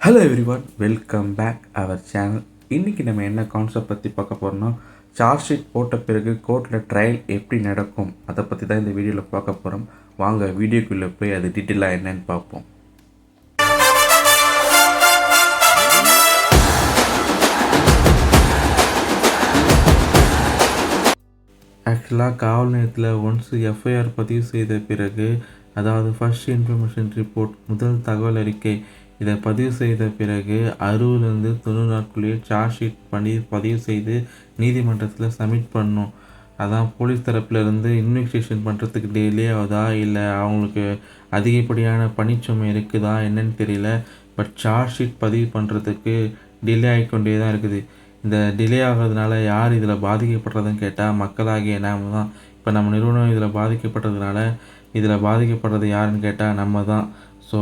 Hello everyone welcome back our channel இன்றைக்கி நம்ம என்ன கான்செப்ட் பற்றி பார்க்க போகிறோம்னா சார்ஜ் ஷீட் போட்ட பிறகு கோர்ட்டில் ட்ரையல் எப்படி நடக்கும் அதை பற்றி தான் இந்த வீடியோவில் பார்க்க போகிறோம் வாங்க வீடியோக்குள்ளே போய் அது டீட்டெயிலாக என்னன்னு பார்ப்போம். ஆக்சுவலாக காவல் நிலையத்தில் ஒன்ஸ் எஃப்ஐஆர் பதிவு செய்த பிறகு அதாவது ஃபர்ஸ்ட் இன்ஃபர்மேஷன் ரிப்போர்ட் முதல் தகவல் அறிக்கை இதை பதிவு செய்த பிறகு அறுபதுலேருந்து தொண்ணூறு நாட்களுக்குள்ளேயே சார்ஜ் ஷீட் பண்ணி பதிவு செய்து நீதிமன்றத்தில் சப்மிட் பண்ணும். அதான் போலீஸ் தரப்புல இருந்து இன்வெஸ்டிகேஷன் பண்ணுறதுக்கு டிலே ஆகுதா? இல்லை அவங்களுக்கு அதிகப்படியான பணிச்சுமை இருக்குதா? என்னன்னு தெரியல. பட் சார்ஜ் ஷீட் பதிவு பண்ணுறதுக்கு டிலே ஆகிக்கொண்டே தான் இருக்குது. இந்த டிலே ஆகிறதுனால யார் இதில் பாதிக்கப்படுறதுன்னு கேட்டால் மக்களாகிய நாம தான். இப்போ நம்ம நிறுவனம் இதில் பாதிக்கப்படுறதுனால இதில் பாதிக்கப்படுறது யாருன்னு கேட்டால் நம்ம தான். So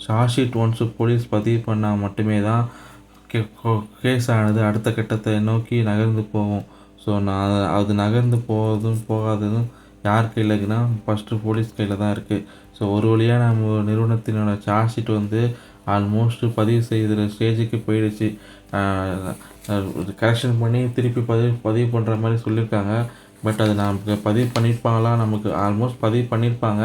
charge sheet once police பதிவு பண்ணால் மட்டுமே தான் கே கேஸ் ஆனது அடுத்த கட்டத்தை நோக்கி நகர்ந்து போகும். ஸோ நான் அது- நகர்ந்து போவதும் போகாததும் யார் கையில் இருக்குன்னா ஃபஸ்ட்டு போலீஸ் கையில் தான் இருக்குது ஸோ ஒரு வழியாக நம்ம நிறுவனத்தினோட சார்ஜ் ஷீட் வந்து ஆல்மோஸ்ட் பதிவு செய்கிற ஸ்டேஜுக்கு போயிடுச்சு. கரெக்ஷன் பண்ணி திருப்பி பதிவு பதிவு பண்ணுற மாதிரி சொல்லியிருக்காங்க பட் அது நமக்கு பதிவு பண்ணியிருப்பாங்களா நமக்கு ஆல்மோஸ்ட் பதிவு பண்ணியிருப்பாங்க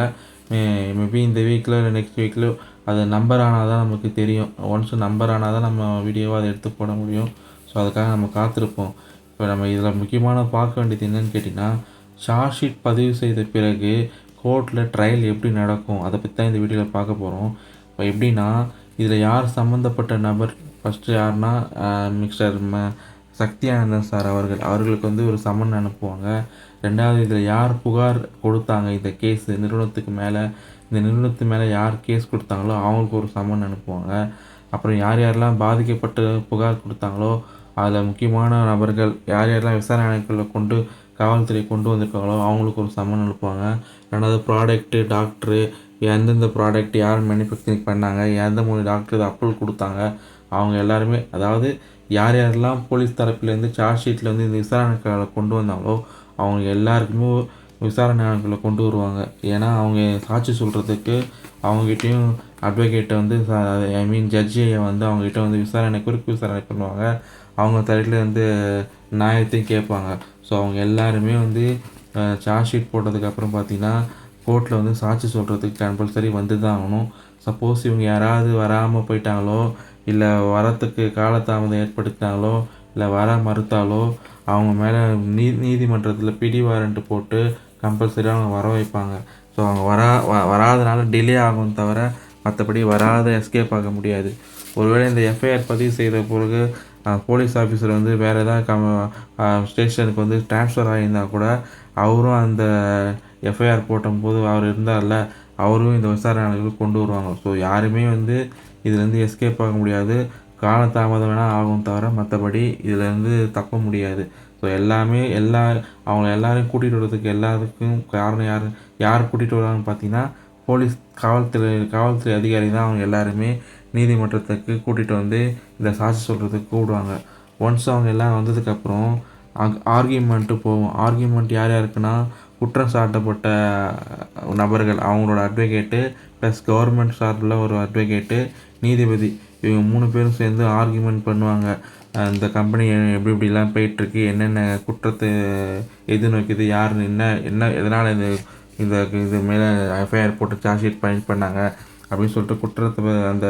மேபி இந்த வீக்கில் நெக்ஸ்ட் வீக்கில் அது நம்பர் ஆனால் தான் நமக்கு தெரியும். ஒன்ஸ் நம்பர் ஆனால் தான் நம்ம வீடியோவை அதை எடுத்து போட முடியும். ஸோ அதுக்காக நம்ம காத்திருப்போம். இப்போ நம்ம இதில் முக்கியமான பார்க்க வேண்டியது என்னன்னு கேட்டிங்கன்னா சார்ஜ் ஷீட் பதிவு செய்த பிறகு கோர்ட்டில் ட்ரையல் எப்படி நடக்கும்? அதை பற்றி தான் இந்த வீடியோவில் பார்க்க போகிறோம் இப்போ எப்படின்னா இதில் யார் சம்மந்தப்பட்ட நபர்? ஃபஸ்ட்டு யாருன்னா மிஸ்டர் ம சக்தியானந்தன் சார் அவர்கள். அவர்களுக்கு வந்து ஒரு சம்மன் அனுப்புவாங்க. ரெண்டாவது இதில் யார் புகார் கொடுத்தாங்க இந்த கேஸ் நிறுவனத்துக்கு மேலே? இந்த நிறுவனத்து மேலே யார் கேஸ் கொடுத்தாங்களோ அவங்களுக்கு ஒரு சம்மன் அனுப்புவாங்க. அப்புறம் யார் யாரெல்லாம் பாதிக்கப்பட்டு புகார் கொடுத்தாங்களோ அதில் முக்கியமான நபர்கள் யார் யாரெல்லாம் விசாரணைகளில் கொண்டு காவல்துறை கொண்டு வந்திருக்காங்களோ அவங்களுக்கு ஒரு சம்மன் அனுப்புவாங்க. ரெண்டாவது ப்ராடக்ட்டு டாக்டரு எந்தெந்த ப்ராடக்ட் யார் மேனுஃபேக்சரிங் பண்ணாங்க எந்த மூணு டாக்டர் இதை அப்ரூவல் கொடுத்தாங்க அவங்க எல்லாருமே அதாவது யார் யாரெல்லாம் போலீஸ் தரப்புலேருந்து சார்ஜ் ஷீட்டில் வந்து இந்த விசாரணைக்காக கொண்டு வந்தாங்களோ அவங்க எல்லாருக்குமே விசாரணைகளை கொண்டு வருவாங்க. ஏன்னா அவங்க சாட்சி சொல்கிறதுக்கு அவங்ககிட்டையும் அட்வொகேட்டை வந்து ஐ மீன் ஜட்ஜியை வந்து அவங்ககிட்ட வந்து விசாரணை குறுக்கு விசாரணை பண்ணுவாங்க. அவங்க தரையில் வந்து நியாயத்தையும் கேட்பாங்க. ஸோ அவங்க எல்லாருமே வந்து சார்ஜ் ஷீட் போட்டதுக்கப்புறம் பார்த்தீங்கன்னா கோர்ட்டில் வந்து சாட்சி சொல்கிறதுக்கு கம்பல்சரி வந்து தான் ஆகணும். சப்போஸ் இவங்க யாராவது வராமல் போயிட்டாங்களோ இல்லை வரத்துக்கு காலதாமதம் ஏற்படுத்தினாங்களோ இல்லை வர மறுத்தாலோ அவங்க மேலே நீ நீதிமன்றத்தில் பிடி வாரண்ட் போட்டு கம்பல்சரி அவங்க வர வைப்பாங்க. ஸோ அவங்க வரா வ- வராதனால டிலே ஆகும் தவிர மற்றபடி வராத எஸ்கேப் ஆக முடியாது. ஒருவேளை இந்த எஃப்ஐஆர் பதிவு செய்த பிறகு போலீஸ் ஆஃபீஸர் வந்து வேறு ஏதாவது கம் ஸ்டேஷனுக்கு வந்து ட்ரான்ஸ்ஃபர் ஆகியிருந்தால் கூட அவரும் அந்த எஃப்ஐஆர் போட்டபோது அவர் இருந்தார்ல அவரும் இந்த விசாரணைகளுக்கு கொண்டு வருவாங்க. ஸோ யாருமே வந்து இதுலேருந்து எஸ்கேப் ஆக முடியாது. காலதாமதம் வேணால் ஆகும் தவிர மற்றபடி இதுலேருந்து தப்ப முடியாது. ஸோ எல்லாமே எல்லா அவங்க எல்லாரையும் கூட்டிகிட்டு வர்றதுக்கு எல்லாத்துக்கும் காரணம் யார் யார் கூட்டிகிட்டு வராங்கன்னு பார்த்தீங்கன்னா போலீஸ் காவல்துறை காவல்துறை அதிகாரி தான் அவங்க எல்லாருமே நீதிமன்றத்துக்கு கூட்டிகிட்டு வந்து இந்த சாட்சி சொல்கிறதுக்கு கூப்பிடுவாங்க. ஒன்ஸ் அவங்க எல்லாம் வந்ததுக்கப்புறம் அங் ஆர்கியூமெண்ட்டு போகும். ஆர்கியூமெண்ட் யார் யாருக்குன்னா குற்றம் சாட்டப்பட்ட நபர்கள் அவங்களோட அட்வொகேட்டு ப்ளஸ் கவர்மெண்ட் சார்பில் ஒரு அட்வொகேட்டு நீதிபதி. இவங்க மூணு பேரும் சேர்ந்து ஆர்கியூமெண்ட் பண்ணுவாங்க. அந்த இந்த கம்பெனி எப்படி இப்படிலாம் போயிட்டுருக்கு என்னென்ன குற்றத்தை எது நோக்கிது யார் என்ன என்ன எதனால் இது இந்த இது மேலே எஃப்ஐஆர் போட்டு சார்ஜ் ஷீட் பயன் பண்ணாங்க அப்படின்னு சொல்லிட்டு குற்றத்தை அந்த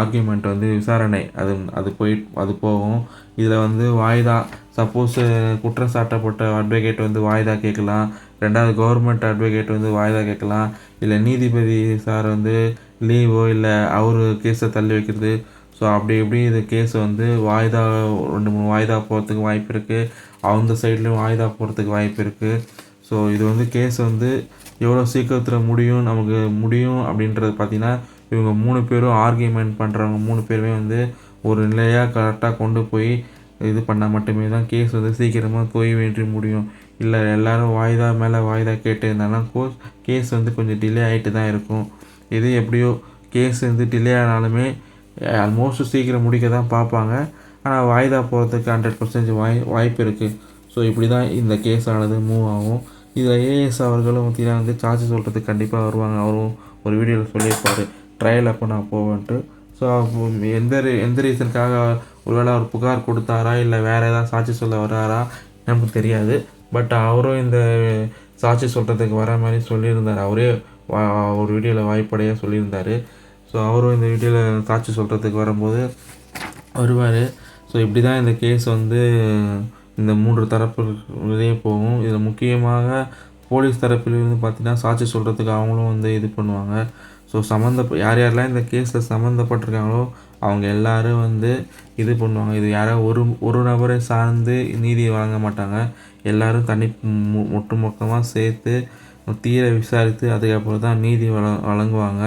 ஆர்கியூமெண்ட் வந்து விசாரணை. அது அது போய் அது போகும். இதில் வந்து வாய்தா சப்போஸ் குற்றம் சாட்டப்பட்ட அட்வொகேட் வந்து வாய்தா கேட்கலாம். ரெண்டாவது கவர்மெண்ட் அட்வொகேட் வந்து வாய்தா கேட்கலாம். இல்லை நீதிபதி சார் வந்து லீவோ இல்லை அவர் கேஸை தள்ளி வைக்கிறது. ஸோ அப்படி இப்படி இது கேஸ் வந்து வாய்தா ரெண்டு மூணு வாய்தா போகிறதுக்கு வாய்ப்பு இருக்குது அவங்க சைட்லேயும் வாய்தா போகிறதுக்கு வாய்ப்பு இருக்குது ஸோ இது வந்து கேஸ் வந்து எவ்வளோ சீக்கிரத்தில் முடியும் நமக்கு முடியும் அப்படின்றது பார்த்திங்கன்னா இவங்க மூணு பேரும் ஆர்கியூமெண்ட் பண்ணுறவங்க மூணு பேருமே வந்து ஒரு நிலையாக கரெக்டாக கொண்டு போய் இது பண்ணால் மட்டுமே தான் கேஸ் வந்து சீக்கிரமாக போய் வேண்டி முடியும். இல்லை எல்லோரும் வாய்தா மேலே வாய்தா கேட்டு இருந்தாலும் கோஸ் கேஸ் வந்து கொஞ்சம் டிலே ஆகிட்டு தான் இருக்கும். இது எப்படியோ கேஸ் வந்து டிலே ஆனாலுமே ஆல்மோஸ்ட் சீக்கிரம் முடிக்க தான் பார்ப்பாங்க. ஆனால் வாய்தா போகிறதுக்கு ஹண்ட்ரட் பர்சன்டேஜ் வாய் வாய்ப்பு இருக்குது ஸோ இப்படி தான் இந்த கேஸ் ஆனது மூவ் ஆகும். இதில் ஏஎஸ் அவர்களும் பார்த்தீங்கன்னா வந்து சார்ஜ் சொல்கிறதுக்கு கண்டிப்பாக வருவாங்க. அவரும் ஒரு வீடியோவில் சொல்லியிருப்பார். ட்ரையல் அப்போ நான் போவேன்ட்டு. ஸோ எந்த எந்த ரீசனுக்காக ஒருவேளை அவர் புகார் கொடுத்தாரா இல்லை வேறு ஏதாவது சாட்சி சொல்ல வர்றாரா நமக்கு தெரியாது. பட் அவரும் இந்த சாட்சி சொல்கிறதுக்கு வர மாதிரி சொல்லியிருந்தார். அவரே ஒரு வீடியோவில் வாய்ப்படையாக சொல்லியிருந்தார். ஸோ அவரும் இந்த வீடியோவில் சாட்சி சொல்கிறதுக்கு வரும்போது வருவார். ஸோ இப்படி தான் இந்த கேஸ் வந்து இந்த மூன்று தரப்புலேயே போகும். இதில் முக்கியமாக போலீஸ் தரப்பிலிருந்து பார்த்தீங்கன்னா சாட்சி சொல்கிறதுக்கு அவங்களும் வந்து இது பண்ணுவாங்க. ஸோ சம்மந்த யார் யாரெல்லாம் இந்த கேஸில் சம்மந்தப்பட்டிருக்காங்களோ அவங்க எல்லாரும் வந்து இது பண்ணுவாங்க. இது யாரோ ஒரு ஒரு நபரை சார்ந்து நீதி வழங்க மாட்டாங்க. எல்லோரும் தனி மு- ஒட்டுமொத்தமாக சேர்த்து தீர விசாரித்து அதுக்கப்புறம் தான் நீதி வழ வழங்குவாங்க.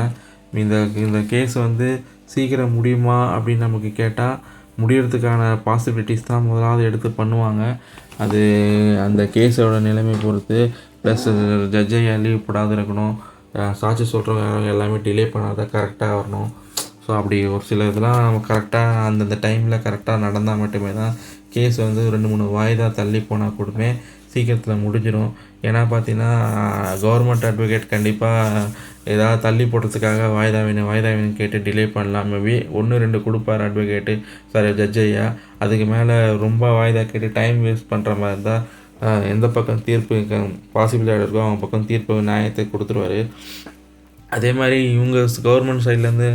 இந்த இந்த கேஸ் வந்து சீக்கிரம் முடியுமா அப்படின்னு நமக்கு கேட்டால் முடியறதுக்கான பாசிபிலிட்டிஸ் தான் முதலாவது எடுத்து பண்ணுவாங்க. அது அந்த கேஸோட நிலைமை பொறுத்து ப்ளஸ் ஜட்ஜை லீவ் போடாது இருக்கணும். சாட்சி சொல்கிறவங்க எல்லாமே டிலே பண்ணாத கரெக்டாக வரணும். ஸோ அப்படி ஒரு சில இதெல்லாம் நம்ம கரெக்டாக அந்தந்த டைமில் கரெக்டாக நடந்தால் மட்டுமே தான் கேஸ் வந்து ரெண்டு மூணு வாய்தா தள்ளி போனால் கூடமே சீக்கிரத்தில் முடிஞ்சிடும் ஏன்னா பார்த்தீங்கன்னா கவர்மெண்ட் அட்வொகேட் கண்டிப்பாக ஏதாவது தள்ளி போடுறதுக்காக வாய்தா வேணும் வாய்தா வேணும் கேட்டு டிலே பண்ணலாம். மேபி ஒன்று ரெண்டு கொடுப்பார் அட்வொகேட்டு சாரி ஜட்ஜ் ஐயா. அதுக்கு மேலே ரொம்ப வாய்தா கேட்டு டைம் வேஸ்ட் பண்ணுற மாதிரி இருந்தால் எந்த பக்கம் தீர்ப்பு பாசிபிளாக இருக்கோ அவங்க பக்கம் தீர்ப்பு நியாயத்தை கொடுத்துருவாரு. அதே மாதிரி இவங்க கவர்மெண்ட் சைட்லேருந்து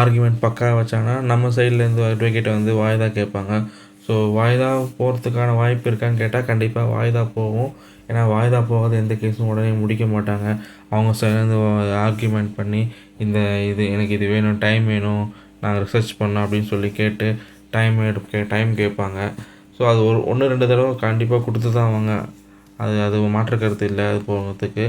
ஆர்குமெண்ட் பக்கா வச்சாங்கன்னா நம்ம சைட்லேருந்து அட்வொகேட்டை வந்து வாய்தா கேட்பாங்க. ஸோ வாய்தா போகிறதுக்கான வாய்ப்பு இருக்கான்னு கேட்டால் கண்டிப்பாக வாய்தா போகும். ஏன்னா வாய்தா போகாத எந்த கேஸும் உடனே முடிக்க மாட்டாங்க. அவங்க சேர்ந்து ஆர்கியூமெண்ட் பண்ணி இந்த இது எனக்கு இது வேணும் டைம் வேணும் நாங்கள் ரிசர்ச் பண்ணோம் அப்படின்னு சொல்லி கேட்டு டைம் எடுக்க டைம் கேட்பாங்க. ஸோ அது ஒரு ஒன்று ரெண்டு தடவை கண்டிப்பாக கொடுத்து தான் அவங்க. அது அது மாற்று கருத்து இல்லை அது போகிறதுக்கு.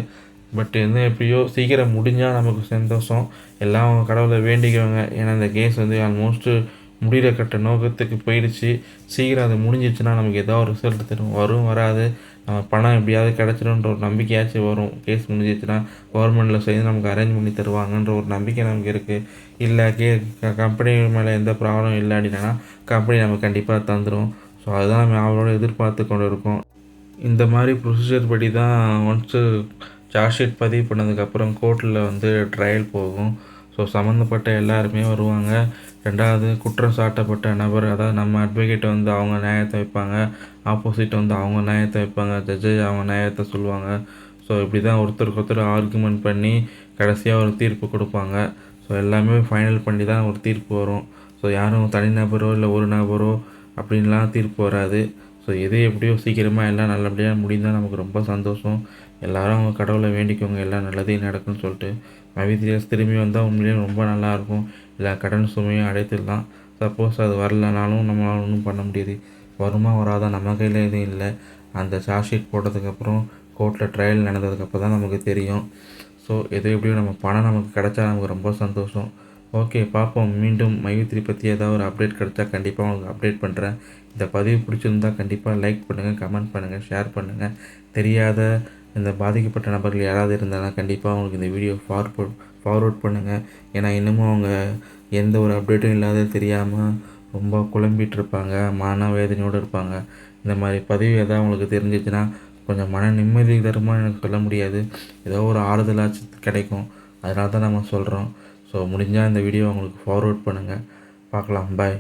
பட் என்ன எப்படியோ சீக்கிரம் முடிஞ்சால் நமக்கு சந்தோஷம். எல்லாம் அவங்க கடவுளை வேண்டிக்கிறவங்க ஏன்னா இந்த கேஸ் வந்து ஆல்மோஸ்ட்டு முடிகிற கட்ட நோக்கத்துக்கு போயிடுச்சு. சீக்கிரம் அது முடிஞ்சிச்சுன்னா நமக்கு ஏதோ ஒரு ரிசல்ட் தரும். வரும் வராது. நம்ம பணம் எப்படியாவது கிடச்சிடும்ன்ற ஒரு நம்பிக்கையாச்சும் வரும். கேஸ் முடிஞ்சிச்சுன்னா கவர்மெண்ட்டில் சேர்ந்து நமக்கு அரேஞ்ச் பண்ணி தருவாங்கன்ற ஒரு நம்பிக்கை நமக்கு இருக்குது இல்லை கே கம்பெனி மேலே எந்த ப்ராப்ளம் இல்லை அப்படின்னா கம்பெனி நமக்கு கண்டிப்பாக தந்துடும் ஸோ அதுதான் நம்ம அவரோட எதிர்பார்த்து கொண்டு இருக்கோம் இந்த மாதிரி ப்ரொசீஜர் படி தான் ஒன்ஸு சார்ஜ் ஷீட் பதிவு பண்ணதுக்கப்புறம் கோர்ட்டில் வந்து ட்ரையல் போகும். ஸோ சம்மந்தப்பட்ட எல்லாருமே வருவாங்க. ரெண்டாவது குற்றம் சாட்டப்பட்ட நபர் அதாவது நம்ம அட்வொகேட் வந்து அவங்க நியாயத்தை வைப்பாங்க. ஆப்போசிட் வந்து அவங்க நியாயத்தை வைப்பாங்க. ஜட்ஜு அவங்க நியாயத்தை சொல்லுவாங்க. ஸோ இப்படி தான் ஒருத்தருக்கு ஒருத்தர் ஆர்குமெண்ட் பண்ணி கடைசியாக ஒரு தீர்ப்பு கொடுப்பாங்க. ஸோ எல்லாமே ஃபைனல் பண்ணி தான் ஒரு தீர்ப்பு வரும். ஸோ யாரும் தனிநபரோ இல்லை ஒரு நபரோ அப்படின்லாம் தீர்ப்பு வராது. ஸோ எது எப்படியோ சீக்கிரமாக எல்லாம் நல்லபடியாக முடிந்தால் நமக்கு ரொம்ப சந்தோஷம். எல்லாரும் அவங்க கடவுளை வேண்டிக்கோங்க. எல்லாம் நல்லதே நடக்கும்னு சொல்லிட்டு. மவிதிரியஸ் திரும்பி வந்தால் உண்மையிலேயே ரொம்ப நல்லாயிருக்கும். எல்லா கடன் சுமையும் அடைத்துடலாம். சப்போஸ் அது வரலனாலும் நம்மளால் ஒன்றும் பண்ண முடியாது. வருமா வராதா? நம்ம கையில் எதுவும் இல்லை. அந்த சார்ஜ் ஷீட் போட்டதுக்கப்புறம் கோர்ட்டில் ட்ரையல் நடந்ததுக்கப்புறம் தான் நமக்கு தெரியும். ஸோ எது எப்படியும் நம்ம பணம் நமக்கு கிடைச்சா நமக்கு ரொம்ப சந்தோஷம். ஓகே பார்ப்போம். மீண்டும் மைவித்திரி பற்றி ஏதாவது ஒரு அப்டேட் கிடச்சா கண்டிப்பாக உங்களுக்கு அப்டேட் பண்ணுறேன் இந்த பதிவு பிடிச்சிருந்தா கண்டிப்பாக லைக் பண்ணுங்கள் கமெண்ட் பண்ணுங்கள் ஷேர் பண்ணுங்கள் தெரியாத இந்த பாதிக்கப்பட்ட நபர்கள் யாராவது இருந்தாங்கன்னா கண்டிப்பாக அவங்களுக்கு இந்த வீடியோ ஃபார்வர்ட் ஃபார்வர்ட் பண்ணுங்கள் ஏன்னா இன்னமும் அவங்க எந்த ஒரு அப்டேட்டும் இல்லாத தெரியாமல் ரொம்ப குழம்பிட்டு இருப்பாங்க. மன வேதனையோடு இருப்பாங்க. இந்த மாதிரி பதிவு எதாவது அவங்களுக்கு தெரிஞ்சிச்சுன்னா கொஞ்சம் மன நிம்மதி தருமா எனக்கு சொல்ல முடியாது. ஏதோ ஒரு ஆறுதலாச்சு கிடைக்கும். அதனால தான் நம்ம சொல்கிறோம் ஸோ முடிஞ்சால் இந்த வீடியோ அவங்களுக்கு ஃபார்வர்ட் பண்ணுங்கள் பார்க்கலாம். பாய்